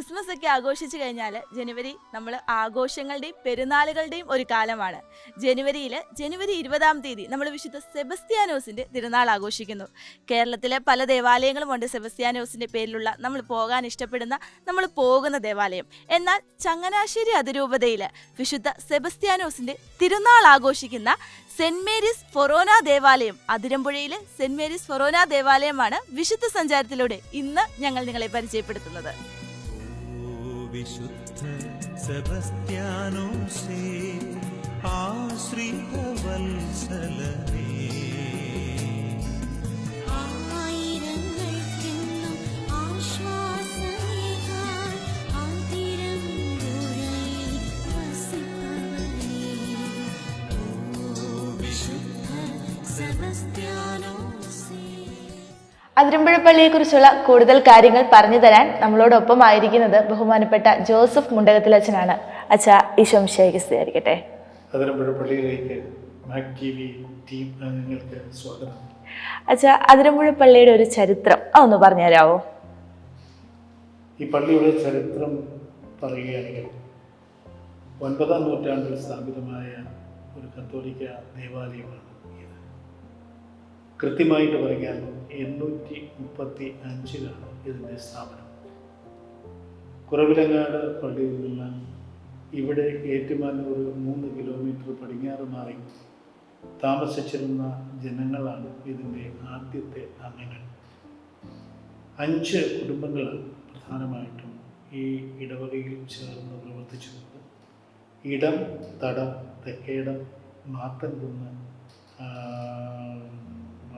Christmas ഒക്കെ ആഘോഷിച്ചു കഴിഞ്ഞാൽ ജനുവരി നമ്മൾ ആഘോഷങ്ങളുടെയും പെരുന്നാളുകളുടെയും ഒരു കാലമാണ്. ജനുവരിയിൽ ജനുവരി ഇരുപതാം തീയതി നമ്മൾ വിശുദ്ധ സെബസ്ത്യാനോസിന്റെ തിരുനാൾ ആഘോഷിക്കുന്നു. കേരളത്തിലെ പല ദേവാലയങ്ങളും ഉണ്ട് സെബസ്ത്യാനോസിന്റെ പേരിലുള്ള നമ്മൾ പോകാൻ ഇഷ്ടപ്പെടുന്ന നമ്മൾ പോകുന്ന ദേവാലയം. എന്നാൽ ചങ്ങനാശ്ശേരി അതിരൂപതയിൽ വിശുദ്ധ സെബസ്ത്യാനോസിന്റെ തിരുനാൾ ആഘോഷിക്കുന്ന സെന്റ് മേരീസ് ഫൊറോന ദേവാലയം അതിരമ്പുഴയിലെ സെന്റ് മേരീസ് ഫൊറോന ദേവാലയമാണ് വിശുദ്ധ സഞ്ചാരത്തിലൂടെ ഇന്ന് ഞങ്ങൾ നിങ്ങളെ പരിചയപ്പെടുത്തുന്നത്. വിശുദ്ധ സെബസ്ത്യാനോസേ ആശ്രിത വത്സലനേ ആയിരങ്ങൾക്കെന്നും പള്ളിയെക്കുറിച്ചുള്ള കൂടുതൽ കാര്യങ്ങൾ പറഞ്ഞു തരാൻ നമ്മളോടൊപ്പം ആയിരിക്കുന്നത് ബഹുമാനപ്പെട്ട ജോസഫ് മുണ്ടകത്തിലച്ഛനാണ് അച്ഛ ഈശോം ശേഖരിക്കട്ടെ അതിരമ്പുഴ പള്ളിയിലേക്ക് മാക് ടി വി ടീം അംഗങ്ങൾക്ക് സ്വാഗതം. അച്ഛ അതിരമ്പുഴ പള്ളിയുടെ ഒരു ചരിത്രം അതൊന്ന് പറഞ്ഞു തരാമോ ഈ പള്ളിയുടെ ചരിത്രം പറയുകയാണെങ്കിൽ ഒൻപതാം നൂറ്റാണ്ടിൽ സ്ഥാപിതമായ ഒരു കത്തോലിക്ക ദേവാലയമാണ് ഇത്. കൃത്യമായിട്ട് പറഞ്ഞാൽ എണ്ണൂറ്റി മുപ്പത്തി അഞ്ചിലാണ് ഇതിന്റെ സ്ഥാപനം. കുറവിലങ്ങാട് പള്ളിയിൽ നിന്ന് ഇവിടെ ഏറ്റുമാനൂർ മൂന്ന് കിലോമീറ്റർ പടിഞ്ഞാറ് മാറി താമസിച്ചിരുന്ന ജനങ്ങളാണ് ഇതിന്റെ ആദ്യത്തെ അംഗങ്ങൾ. അഞ്ച് കുടുംബങ്ങളാണ് പ്രധാനമായിട്ടും ഈ ഇടവകയിൽ ചേർന്ന് പ്രവർത്തിച്ചിരുന്നത്. ഇടം തടം തെക്കേടം മാത്തൻകുന്ന്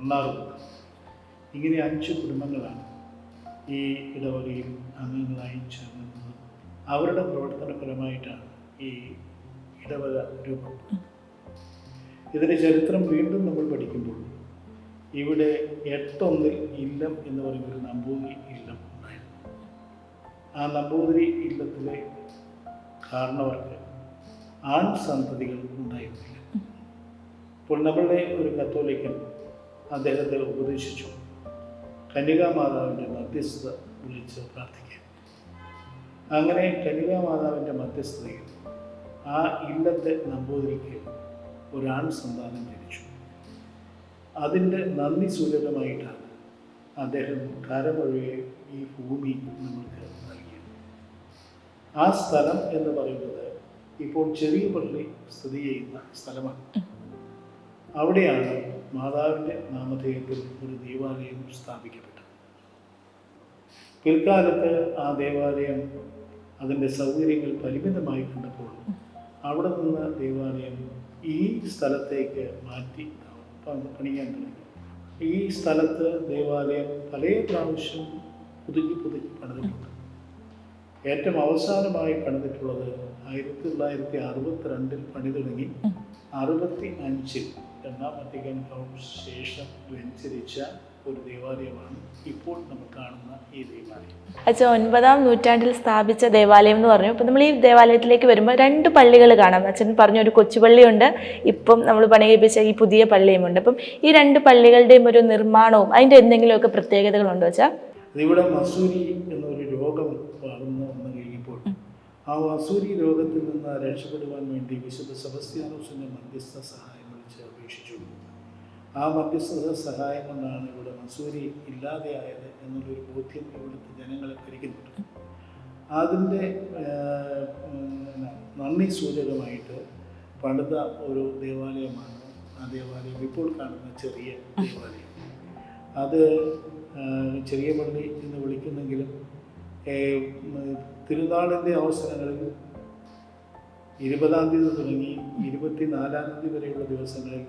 ആ, മണ്ണാറുകുന്ന് ഇങ്ങനെ അഞ്ച് കുടുംബങ്ങളാണ് ഈ ഇടവകയിൽ അംഗങ്ങളായി ചേർന്നിരുന്നത്. അവരുടെ പ്രവർത്തന ഫലമായിട്ടാണ് ഈ ഇടവക രൂപം ഇതിന്റെ ചരിത്രം വീണ്ടും നമ്മൾ പഠിക്കുമ്പോൾ ഇവിടെ എട്ടൊന്നിൽ ഇല്ലം എന്ന് പറയുന്ന ഒരു നമ്പൂതിരി ഇല്ലം ഉണ്ടായിരുന്നു. ആ നമ്പൂതിരി ഇല്ലത്തിലെ കാരണവർക്ക് ആൺ സന്തതികൾ ഉണ്ടായിരുന്നില്ല. അപ്പോൾ നമ്മളുടെ ഒരു കത്തോലിക്കൻ അദ്ദേഹത്തെ ഉപദേശിച്ചു. കന്യകാമാതാവിന്റെ മധ്യസ്ഥത വിളിച്ച് പ്രാർത്ഥിക്കാം. അങ്ങനെ കന്യകാമാതാവിന്റെ മധ്യസ്ഥതയിൽ ആ ഇല്ലത്തെ നമ്പൂതിരിക്ക് ഒരാൺ സന്താനം ജനിച്ചു അതിന്റെ നന്ദി സൂചകമായിട്ടാണ് അദ്ദേഹം കരമൊഴിയെ ഈ ഭൂമി നമ്മൾക്ക് നൽകിയത്. ആ സ്ഥലം എന്ന് പറയുന്നത് ഇപ്പോൾ ചെറിയ പള്ളി സ്ഥിതി ചെയ്യുന്ന സ്ഥലമാണ്. അവിടെയാണ് മാതാവിന്റെ നാമധേയത്തിൽ ഒരു ദേവാലയം സ്ഥാപിക്കപ്പെട്ടു. പിൽക്കാലത്ത് ആ ദേവാലയം അതിന്റെ സൗകര്യങ്ങൾ പരിമിതമായി കണ്ടപ്പോൾ അവിടെ നിന്ന് ദേവാലയം ഈ സ്ഥലത്തേക്ക് മാറ്റി. പണിയാൻ തുടങ്ങി. ഈ സ്ഥലത്ത് ദേവാലയം പല പ്രാവശ്യം പുതുക്കി പുതുക്കി പണിതിട്ടുണ്ട്. ഏറ്റവും അവസാനമായി പണിതിട്ടുള്ളത് ആയിരത്തി തൊള്ളായിരത്തി അറുപത്തിരണ്ടിൽ പണി തുടങ്ങി അറുപത്തി അഞ്ചിൽ രണ്ടാം വത്തിക്കാൻ കൗൺസിൽ ശേഷം വെഞ്ചരിച്ച ഒരു ദേവാലയമാണ് ഇപ്പോൾ നമ്മൾ കാണുന്ന ഈ ദേവാലയം. അച്ഛ ഒൻപതാം നൂറ്റാണ്ടിൽ സ്ഥാപിച്ച ദേവാലയം എന്ന് പറഞ്ഞു. ഇപ്പം നമ്മൾ ഈ ദേവാലയത്തിലേക്ക് വരുമ്പോൾ രണ്ട് പള്ളികൾ കാണാം. അച്ഛൻ പറഞ്ഞ ഒരു കൊച്ചുപള്ളിയുണ്ട്. ഇപ്പം നമ്മൾ പണികഴിപ്പിച്ച ഈ പുതിയ പള്ളിയുമുണ്ട്. അപ്പം ഈ രണ്ട് പള്ളികളുടെയും ഒരു നിർമ്മാണവും അതിന്റെ എന്തെങ്കിലുമൊക്കെ പ്രത്യേകതകളുണ്ടോ അച്ഛാ? ഇവിടെ മസൂരി എന്നൊരു രോഗം വളർന്നു വന്നു കഴിഞ്ഞപ്പോൾ ആ മസൂരി രോഗത്തിൽ നിന്ന് രക്ഷപ്പെടുവാൻ വേണ്ടി വിശുദ്ധ സെബസ്ത്യാനോസിന്റെ മധ്യസ്ഥ സഹായം ആ മധ്യസ്ഥ സഹായം കൊണ്ടാണ് ഇവിടെ മസൂരി ഇല്ലാതെയായത് എന്നുള്ളൊരു ബോധ്യം ഇവിടുത്തെ ജനങ്ങളെ ഭരിക്കുന്നുണ്ട്. അതിന്റെ നന്ദി സൂചകമായിട്ട് പണിത ഒരു ദേവാലയമാണ്. ആ ദേവാലയം ഇപ്പോൾ കാണുന്ന ചെറിയ ദേവാലയം. അത് ചെറിയ പള്ളി എന്ന് വിളിക്കുന്നെങ്കിലും തിരുനാളിന്റെ അവസരങ്ങളിൽ ഇരുപതാം തീയതി തുടങ്ങി ഇരുപത്തിനാലാം തീയതി വരെയുള്ള ദിവസങ്ങളിൽ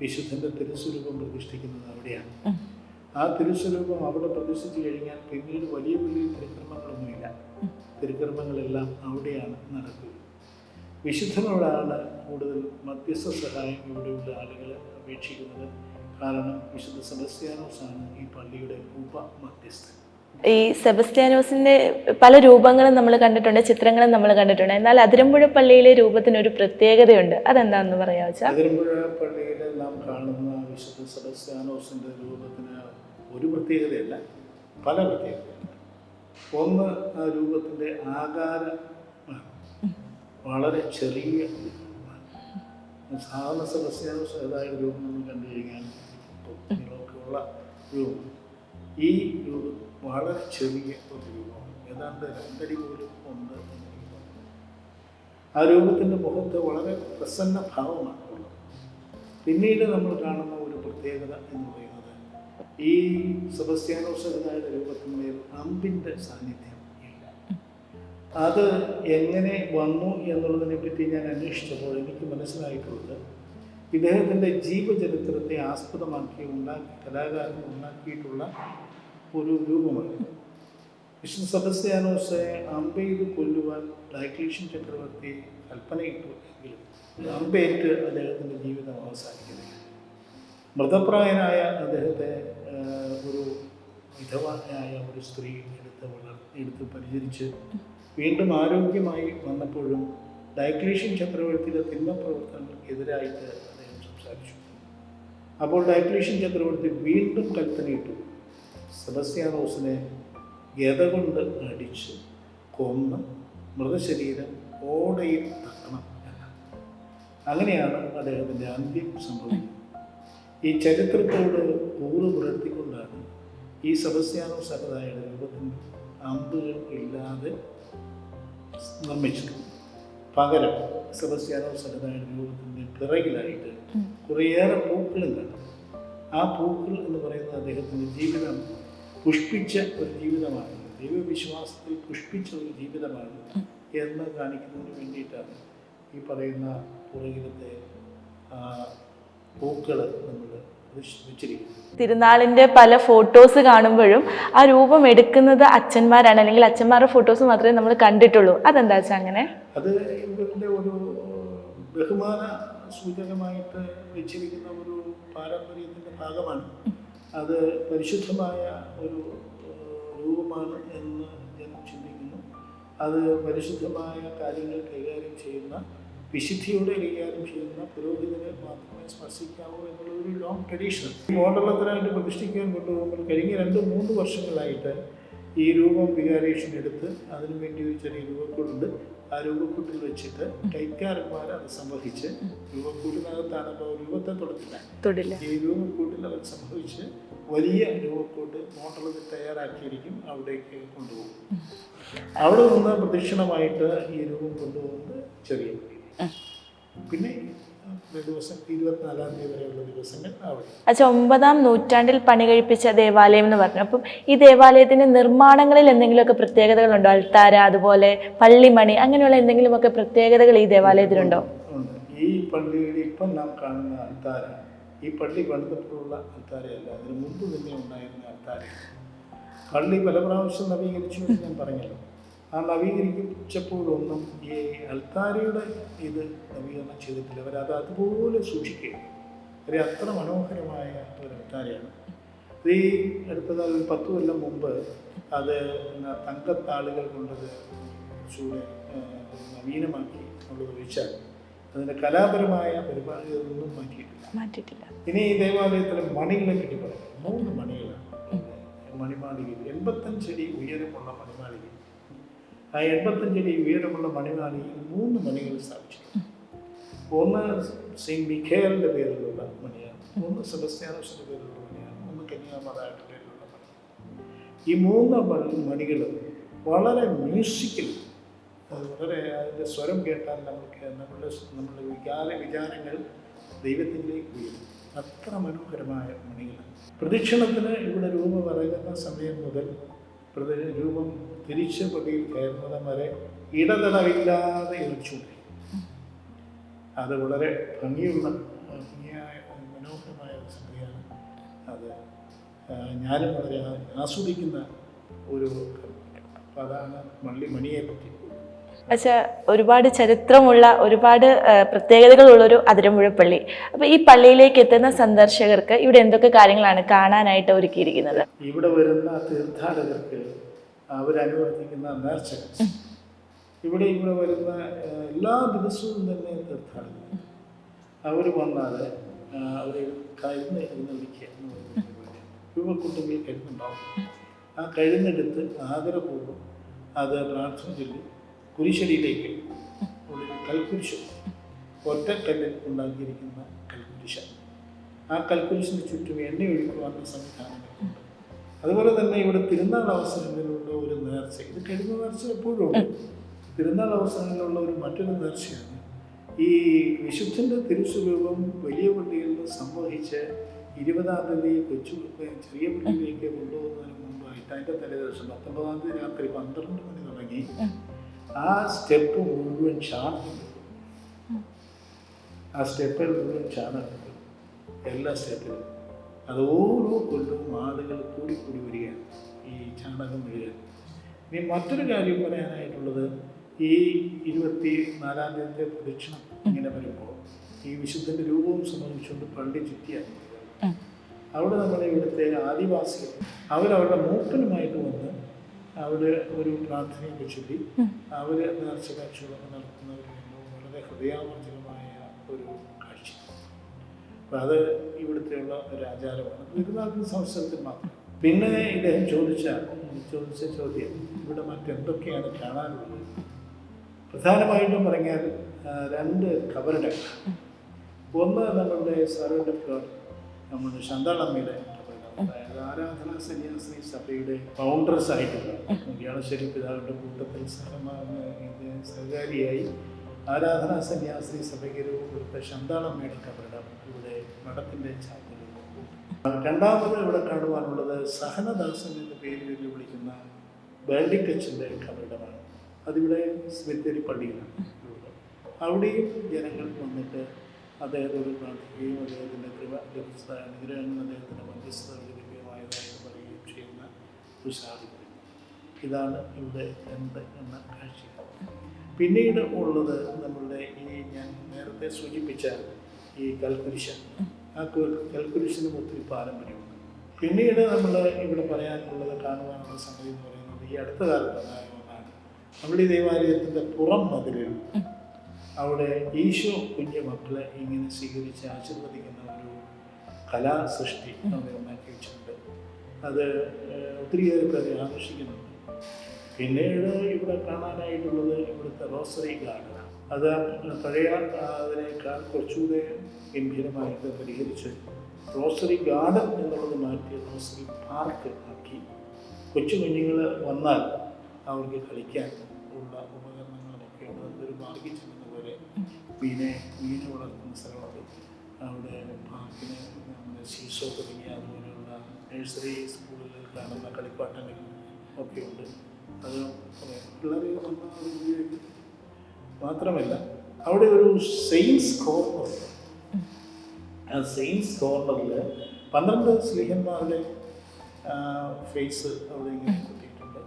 വിശുദ്ധന്റെ തിരുസ്വരൂപം പ്രതിഷ്ഠിക്കുന്നത് അവിടെയാണ്. ആ തിരുസ്വരൂപം അവിടെ പ്രതിഷ്ഠിച്ചു കഴിഞ്ഞാൽ പിന്നീട് വലിയ വലിയ തിരുക്കർമ്മങ്ങളൊന്നുമില്ല. തിരുക്കർമ്മങ്ങളെല്ലാം അവിടെയാണ് നടക്കുക. വിശുദ്ധനോടാണ് കൂടുതൽ മധ്യസ്ഥ സഹായം ഇവിടെയുള്ള ആളുകൾ അപേക്ഷിക്കുന്നത്. കാരണം വിശുദ്ധ സെബസ്ത്യാനോസാണ് ഈ പള്ളിയുടെ ഉപമധ്യസ്ഥൻ. ഈ സെബസ്റ്റ്യാനോസിന്റെ പല രൂപങ്ങളും നമ്മൾ കണ്ടിട്ടുണ്ട് ചിത്രങ്ങളും നമ്മൾ കണ്ടിട്ടുണ്ട്. എന്നാൽ അതിരമ്പുഴ പള്ളിയിലെ രൂപത്തിന് ഒരു പ്രത്യേകതയുണ്ട്. അതെന്താണെന്ന് പറയാ വെച്ചാൽ അതിരമ്പുഴ പള്ളിയിൽ നാം കാണുന്ന വിശുദ്ധ സെബസ്റ്റ്യാനോസിന്റെ രൂപത്തിന് ഒരു പ്രത്യേകതയല്ല പല പ്രത്യേകതയുണ്ട്. ഒന്ന് ആ രൂപത്തിന്റെ ആകാരം വളരെ ചെറിയ. സാധാരണ സെബസ്റ്റ്യാനോസ് ഏതായ രൂപം നമ്മൾ കണ്ടു കഴിഞ്ഞാൽ ഈ രൂപം വളരെ ചെറിയ ഒരു രൂപമാണ് ഏതാണ്ട് രണ്ടടി പോലും ഉണ്ട്. ആ രൂപത്തിന്റെ മുഖത്ത് വളരെ പ്രസന്ന ഭാവമാണ് പിന്നീട് നമ്മൾ കാണുന്ന ഒരു പ്രത്യേകത എന്ന് പറയുന്നത് ഈ സെബസ്ത്യാനോസയുടെ രൂപത്തിന്മേൽ അമ്പിന്റെ സാന്നിധ്യം ഇല്ല. അത് എങ്ങനെ വന്നു എന്നുള്ളതിനെ പറ്റി ഞാൻ അന്വേഷിച്ചപ്പോൾ എനിക്ക് മനസ്സിലായിട്ടുള്ളത് ഇദ്ദേഹത്തിന്റെ ജീവചരിത്രത്തെ ആസ്പദമാക്കി ഉണ്ടാക്കി കലാകാരൻ ഉണ്ടാക്കിയിട്ടുള്ള ഒരു രൂപമാണ്. വിഷ്ണു സെബസ്ത്യാനോസെ അമ്പെയ്ത് കൊല്ലുവാൻ ഡയക്ലീഷ്യൻ ചക്രവർത്തി കൽപ്പനയിട്ടു എങ്കിലും അമ്പേറ്റ് അദ്ദേഹത്തിന്റെ ജീവിതം അവസാനിക്കുന്നില്ല മൃതപ്രായനായ അദ്ദേഹത്തെ ഒരു വിധവാനായ ഒരു സ്ത്രീ എടുത്ത് വളർ എടുത്ത് പരിചരിച്ച് വീണ്ടും ആരോഗ്യമായി വന്നപ്പോഴും ഡയക്ലീഷ്യൻ ചക്രവർത്തിയുടെ തിന്മ പ്രവർത്തനങ്ങൾക്കെതിരായിട്ട് അദ്ദേഹം സംസാരിച്ചു. അപ്പോൾ ഡയക്ലീഷ്യൻ ചക്രവർത്തി വീണ്ടും കൽപ്പനയിട്ടു സെബസ്ത്യാനോസിനെ ഗത കൊണ്ട് അടിച്ച് കൊന്ന് മൃതശരീരം ഓടയിൽ തക്കണം അങ്ങനെയാണ് അദ്ദേഹത്തിന്റെ അന്ത്യം സംഭവിക്കുന്നത്. ഈ ചരിത്രത്തോട് കൂറ് പുലർത്തിക്കൊണ്ടാണ് ഈ സെബസ്ത്യാനോ സഹതായുടെ രൂപത്തിന്റെ അമ്പുകൾ ഇല്ലാതെ നിർമ്മിച്ചത്. പകരം സെബസ്ത്യാനോ സഹതായുടെ രൂപത്തിന്റെ പിറകിലായിട്ട് കുറേയേറെ പൂക്കളും കാണും. ആ പൂക്കൾ എന്ന് പറയുന്നത് അദ്ദേഹത്തിന്റെ ജീവിതം പുഷ്പിച്ച ഒരു ജീവിതമാണ്. ദൈവവിശ്വാസത്തിൽ പുഷ്പിച്ച ഒരു ജീവിതമാണ് എന്ന് കാണിക്കുന്നതിന് വേണ്ടിയിട്ടാണ് ഈ പറയുന്ന പുറകിലത്തെ പൂക്കൾ നമ്മൾ തിരുനാളിന്റെ പല ഫോട്ടോസ് കാണുമ്പോഴും ആ രൂപം എടുക്കുന്നത് അച്ഛന്മാരാണ്. അല്ലെങ്കിൽ അച്ഛന്മാരുടെ ഫോട്ടോസ് മാത്രമേ നമ്മൾ കണ്ടിട്ടുള്ളൂ. അതെന്താ വെച്ചാൽ അങ്ങനെ? അത് ഇവരുടെ ഒരു ബഹുമാന സൂചകമായിട്ട് വെച്ചിരിക്കുന്ന ഒരു പാരമ്പര്യത്തിന്റെ ഭാഗമാണ്. അത് പരിശുദ്ധമായ ഒരു രൂപമാണ് എന്ന് ഞാൻ ചിന്തിക്കുന്നു. അത് പരിശുദ്ധമായ കാര്യങ്ങൾ കൈകാര്യം ചെയ്യുന്ന വിശുദ്ധിയോടെ കൈകാര്യം ചെയ്യുന്ന പുരോഹിതരെ മാത്രമേ സ്പർശിക്കാവൂ എന്നുള്ള ഒരു ലോങ് ട്രഡീഷൻ മോഡലത്തിനായിട്ട് പ്രതിഷ്ഠിക്കാൻ കൊണ്ടുപോകുമ്പോൾ കഴിഞ്ഞ രണ്ട് മൂന്ന് വർഷങ്ങളായിട്ട് ഈ രൂപം വികാരേഷൻ എടുത്ത് അതിനു വേണ്ടി ഒരു ചെറിയ രൂപക്കൂടുണ്ട് ആ രൂപക്കൂട്ടിൽ വെച്ചിട്ട് കൈക്കാരന്മാർ അത് സംവഹിച്ച് രൂപക്കൂട്ടിനകത്താണ് അപ്പോൾ രൂപത്തെ തൊടത്തില്ല ഈ രൂപക്കൂട്ടിൽ അവർ സംഭവിച്ച് വലിയ രൂപക്കൂട്ട് മോട്ടറിൽ തയ്യാറാക്കിയിരിക്കും അവിടേക്ക് കൊണ്ടുപോകും. അവിടെ നിന്ന് പ്രദക്ഷിണമായിട്ട് ഈ രൂപം കൊണ്ടുപോകുന്നത് ചെറിയ പിന്നെ ദിവസം ഇരുപത്തിനാലാം തീയതി വരെയുള്ള ദിവസങ്ങൾ അവിടെ. അച്ഛാ ഒമ്പതാം നൂറ്റാണ്ടിൽ പണി കഴിപ്പിച്ച ദേവാലയം എന്ന് പറഞ്ഞു. അപ്പം ഈ ദേവാലയത്തിന്റെ നിർമ്മാണങ്ങളിൽ എന്തെങ്കിലുമൊക്കെ പ്രത്യേകതകളുണ്ടോ? അൾത്താര അതുപോലെ പള്ളിമണി അങ്ങനെയുള്ള എന്തെങ്കിലുമൊക്കെ പ്രത്യേകതകൾ ഈ ദേവാലയത്തിലുണ്ടോ? ഈ പള്ളിയിൽ ഇപ്പം നാം കാണുന്ന അൽത്താര ഈ പള്ളി പണിതപ്പോഴുള്ള അൽത്താരയല്ല. അതിന് മുമ്പ് തന്നെ ഉണ്ടായിരുന്ന അൽത്താര പള്ളി പല പ്രാവശ്യം നവീകരിച്ചു എന്ന് ഞാൻ പറഞ്ഞല്ലോ. ആ നവീകരിച്ചപ്പോഴൊന്നും ഈ അൽത്താരയുടെ ഇത് നവീകരണം ചെയ്തിട്ടില്ല. അവരത് അതുപോലെ സൂക്ഷിക്കുകയാണ്. ഒരു അത്ര മനോഹരമായ ഒരു അൽത്താരയാണ്. ഈ അടുത്തത് പത്ത് കൊല്ലം മുമ്പ് അത് തങ്കത്താളുകൾ കൊണ്ടത് ചൂട് നവീനമാക്കി എന്നുള്ളത് ഒഴിച്ചാൽ അതിന്റെ കലാപരമായ പരിപാടികളൊന്നും മാറ്റിയിട്ടില്ല. മാറ്റിയിട്ടില്ല. ഇനി ഈ ദേവാലയത്തിലെ മണികളെ പറ്റി പറയാം മൂന്ന് മണികളാണ്. മണിമാളികയിൽ എൺപത്തഞ്ചടി ഉയരമുള്ള മണിമാളിക ആ എൺപത്തഞ്ചടി ഉയരമുള്ള മണിമാളികയിൽ മൂന്ന് മണികൾ സ്ഥാപിച്ചിട്ടുണ്ട്. ഒന്ന് സെയിന്റ് മിഖേലിന്റെ പേരിലുള്ള മണിയാണ് ഒന്ന് സെബസ്ത്യാനോസിന്റെ പേരിലുള്ള മണിയാണ് ഒന്ന് കന്യാമാതായുടെ പേരിലുള്ള മണിയാണ്. ഈ മൂന്ന് മണി മണികൾ വളരെ മ്യൂസിക്കൽ വളരെ അതിന്റെ സ്വരം കേട്ടാൽ നമുക്ക് നമ്മുടെ നമ്മുടെ വികാര വിചാരങ്ങൾ ദൈവത്തിലേക്ക് ഉയരും. അത്ര മനോഹരമായ മണികളാണ്. പ്രദക്ഷിണത്തിന് ഇവിടെ രൂപം പറയുന്ന സമയം മുതൽ പ്രതി രൂപം തിരിച്ച് പള്ളിയിൽ കയറുന്നതം വരെ ഇടതടവില്ലാതെ ഇറച്ചുകൊണ്ടിരിക്കും അത് വളരെ ഭംഗിയുള്ള ഭംഗിയായ മനോഹരമായ ഒരു സംഗതിയാണ്. അത് ഞാനും വളരെ ആസ്വദിക്കുന്ന ഒരു അതാണ് മള്ളി മണിയെ പറ്റി പക്ഷേ ഒരുപാട് ചരിത്രമുള്ള ഒരുപാട് പ്രത്യേകതകളുള്ള ഒരു അതിരമ്പുഴ പള്ളി. അപ്പോൾ ഈ പള്ളിയിലേക്ക് എത്തുന്ന സന്ദർശകർക്ക് ഇവിടെ എന്തൊക്കെ കാര്യങ്ങളാണ് കാണാനായിട്ട് ഒരുക്കിയിരിക്കുന്നത്? ഇവിടെ വരുന്ന തീർത്ഥാടകർക്ക് അവരനുവർത്തിക്കുന്ന നേർച്ചകൾ ഇവിടെ ഇവിടെ വരുന്ന എല്ലാ ദിവസവും തന്നെ തീർത്ഥാടകർ. അവർ വന്നാൽ അവർ കരുന്ന് എഴുന്നള്ളിക്കുക എന്ന് പറയുന്ന പരിപാടിയാണ് രൂപക്കുട്ടുകളിൽ കരുന്നുണ്ടാവും ആ കഴുന്നെടുത്ത് ആദരപൂർവം അത് പ്രാർത്ഥന ചൊല്ലി കുരിശടിയിലേക്ക് ഒരു കൽക്കുരിശ് ഒറ്റക്കല്ലിൽ ഉണ്ടാക്കിയിരിക്കുന്ന കൽക്കുരിശ ആ കൽക്കുരിശിന് ചുറ്റും എണ്ണ ഒഴിക്കുവാനുള്ള സംവിധാനങ്ങളുണ്ട് അതുപോലെ തന്നെ ഇവിടെ തിരുനാൾ അവസരങ്ങളിലുള്ള ഒരു നേർച്ച. ഇത് കഴിഞ്ഞ നേർച്ച എപ്പോഴും ഉണ്ട്. തിരുനാൾ അവസരങ്ങളിലുള്ള ഒരു മറ്റൊരു നേർച്ചയാണ് ഈ വിശുദ്ധന്റെ തിരുസ്വരൂപം വലിയ പള്ളിയിൽ നിന്ന് സംവഹിച്ച് ഇരുപതാം തീയതി കൊച്ചു ചെറിയ പള്ളിയിലേക്ക് കൊണ്ടുപോകുന്നതിന് മുമ്പായിട്ട് അതിന്റെ തലേദിവസം പത്തൊമ്പതാം തീയതി രാത്രി പന്ത്രണ്ട് മണി തുടങ്ങി. ആ സ്റ്റെപ്പ് മുഴുവൻ ചാണകം ആ സ്റ്റെപ്പിൽ മുഴുവൻ ചാണകം. എല്ലാ സ്റ്റെപ്പിലും. അത് ഓരോ കൊല്ലവും ആളുകൾ കൂടി കൂടി വരികയാണ് ഈ ചാണകം വരിക ഇനി മറ്റൊരു കാര്യം പറയാനായിട്ടുള്ളത് ഈ ഇരുപത്തി നാലാം തീയതിയിലെ പ്രദക്ഷിണം ഇങ്ങനെ വരുമ്പോൾ ഈ വിശുദ്ധന്റെ രൂപവും സംബന്ധിച്ചുകൊണ്ട് പള്ളി ചുറ്റിയാണ് അവിടെ നമ്മുടെ ഇവിടുത്തെ ആദിവാസികൾ അവരവരുടെ മൂപ്പനുമായിട്ട് വന്ന് അവിടെ ഒരു പ്രാർത്ഥനയൊക്കെ ചൊല്ലി അവർ നേർച്ച കാഴ്ചകളൊക്കെ നടത്തുന്നവർ വളരെ ഹൃദയാവർജകമായ ഒരു കാഴ്ച. അപ്പം അത് ഇവിടുത്തെയുള്ള ഒരു ആചാരമാണ് തിരുനാളിന് സംസ്ഥാനത്തിൽ മാത്രം. പിന്നെ ഇദ്ദേഹം ചോദിച്ച ചോദിച്ച ചോദ്യം ഇവിടെ മറ്റെന്തൊക്കെയാണ് കാണാനുള്ളത്? പ്രധാനമായിട്ടും പറഞ്ഞാൽ രണ്ട് കബറിടങ്ങൾ ഒന്ന് നമ്മളുടെ സർവന്റെ നമ്മുടെ ശാന്താളമ്മയുടെ ആരാധനാ സന്യാസി സഭയുടെ സഭയ്ക്ക് രൂപം കൊടുത്ത ശാന്താളമ്മയുടെ കബറിടം ഇവിടെ മഠത്തിന്റെ ചാപ്പലിൽ രണ്ടാമത് ഇവിടെ കാണുവാനുള്ളത് സഹനദാസൻ എന്ന പേരിൽ വിളിക്കുന്ന ബേർഡിക്കച്ചിന്റെ കബറിടമാണ്. അതിവിടെ സ്മിത്തേരി പള്ളിയിലാണ് അവിടെയും ജനങ്ങൾ വന്നിട്ട് അദ്ദേഹത്തോട് പ്രാർത്ഥിക്കുകയും അദ്ദേഹത്തിന്റെ കൃപ ലഭിച്ച അനുഗ്രഹങ്ങൾ അദ്ദേഹത്തിന്റെ മധ്യസ്ഥത ലഭ്യമായതായിട്ട് പറയുകയും ചെയ്യുന്ന ഒരു സാഹചര്യം ഇതാണ് ഇവിടെ എന്ത് എന്ന കാഴ്ച. പിന്നീട് ഉള്ളത് നമ്മളുടെ ഈ ഞാൻ നേരത്തെ സൂചിപ്പിച്ച ഈ കൽക്കുരിശൻ. ആ കൽക്കുരിശനും ഒത്തിരി പാരമ്പര്യമുണ്ട്. പിന്നീട് നമ്മൾ ഇവിടെ പറയാനുള്ളത് കാണുവാനുള്ള സംഗതി എന്ന് പറയുന്നത് ഈ അടുത്ത കാലത്തുണ്ടായ ഒന്നാണ് നമ്മുടെ ഈ ദേവാലയത്തിന്റെ പുറം മതിലിൽ അവിടെ ഈശോ കുഞ്ഞു മക്കളെ ഇങ്ങനെ സ്വീകരിച്ച് ആശീർവദിക്കുന്ന ഒരു കലാസൃഷ്ടി അവിടെ ഉണ്ടാക്കി വെച്ചിട്ടുണ്ട്. അത് ഒത്തിരിയേറെ പേരെ ആകർഷിക്കുന്നുണ്ട്. പിന്നീട് ഇവിടെ കാണാനായിട്ടുള്ളത് ഇവിടുത്തെ റോസറി ഗാർഡൻ. അത് പഴയ അതിനേക്കാൾ കുറച്ചുകൂടെ ഗംഭീരമായിട്ട് പരിഹരിച്ച് റോസറി ഗാർഡൻ എന്നുള്ളത് മാറ്റി റോസറി പാർക്ക് ആക്കി. കൊച്ചു കുഞ്ഞുങ്ങൾ വന്നാൽ അവർക്ക് കളിക്കാൻ ഉള്ള ഉപകരണങ്ങളുമൊക്കെ ചെല്ലുന്ന പോലെ മീനെ മീൻ വളർത്തുന്ന സ്ഥലമുണ്ട്. അവിടെ പാർക്കിന് നമ്മുടെ ശീശോ തുടങ്ങിയ അതുപോലെയുള്ള നഴ്സറി സ്കൂളുകളിൽ കാണുന്ന ഒക്കെ ഉണ്ട്. അത് ഉപയോഗിക്കും. മാത്രമല്ല അവിടെ ഒരു സെയിൻസ് കോർണർ ഉണ്ട്. ആ സെയിൻസ് കോർണറിൽ പന്ത്രണ്ട് സ്ലീഹന്മാരുടെ ഫേസ് അവിടെ ഇങ്ങനെ കൂട്ടിയിട്ടുണ്ട്.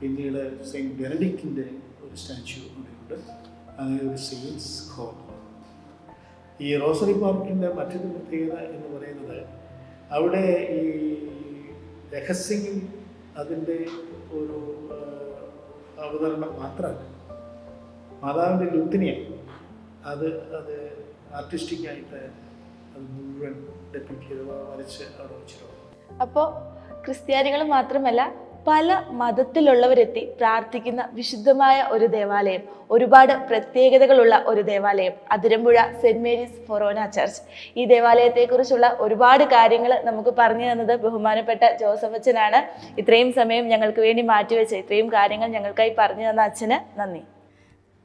പിന്നീട് സെയിന്റ് ബെനഡിക്റ്റിന്റെ ഒരു സ്റ്റാച്യു അവിടെയുണ്ട് അങ്ങനെ ഒരു സെയിൽസ് കോർണർ ഈ റോസറി പാർക്കിന്റെ മറ്റൊരു പ്രത്യേകത എന്ന് പറയുന്നത് അവിടെ ഈ രഹസ്യം അതിന്റെ ഒരു അവതരണം മാത്രമല്ല. മാതാവിന്റെ ലുത്തിനെയാണ് അത് അത് ആർട്ടിസ്റ്റിക്കായിട്ട് അത് മുഴുവൻ ഡെപ്യൂട്ടി ചെയ്ത് വരച്ച് അവിടെ വെച്ചിട്ടുണ്ട്. അപ്പോൾ ക്രിസ്ത്യാനികൾ മാത്രമല്ല പല മതത്തിലുള്ളവരെത്തി പ്രാർത്ഥിക്കുന്ന വിശുദ്ധമായ ഒരു ദേവാലയം ഒരുപാട് പ്രത്യേകതകളുള്ള ഒരു ദേവാലയം Athirampuzha saint Mary's forane church. ഈ ദേവാലയത്തെക്കുറിച്ചുള്ള ഒരുപാട് കാര്യങ്ങൾ നമുക്ക് പറഞ്ഞു തന്നത് ബഹുമാനപ്പെട്ട ജോസഫ് അച്ഛനാണ്. ഇത്രയും സമയം ഞങ്ങൾക്ക് വേണ്ടി മാറ്റിവെച്ച ഇത്രയും കാര്യങ്ങൾ ഞങ്ങൾക്കായി പറഞ്ഞു തന്ന അച്ഛന് നന്ദി.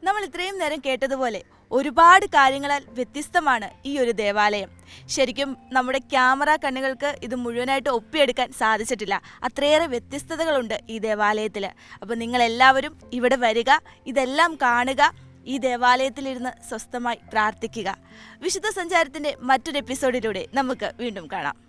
നമ്മൾ ഇത്രയും നേരം കേട്ടതുപോലെ ഒരുപാട് കാര്യങ്ങളാൽ വ്യത്യസ്തമാണ് ഈ ഒരു ദേവാലയം. ശരിക്കും നമ്മുടെ ക്യാമറ കണ്ണുകൾക്ക് ഇത് മുഴുവനായിട്ട് ഒപ്പിയെടുക്കാൻ സാധിച്ചിട്ടില്ല. അത്രയേറെ വ്യത്യസ്തതകളുണ്ട് ഈ ദേവാലയത്തിൽ അപ്പോൾ നിങ്ങളെല്ലാവരും ഇവിടെ വരിക ഇതെല്ലാം കാണുക ഈ ദേവാലയത്തിലിരുന്ന് സ്വസ്ഥമായി പ്രാർത്ഥിക്കുക. വിശുദ്ധ സഞ്ചാരത്തിന്റെ മറ്റൊരു എപ്പിസോഡിലൂടെ നമുക്ക് വീണ്ടും കാണാം.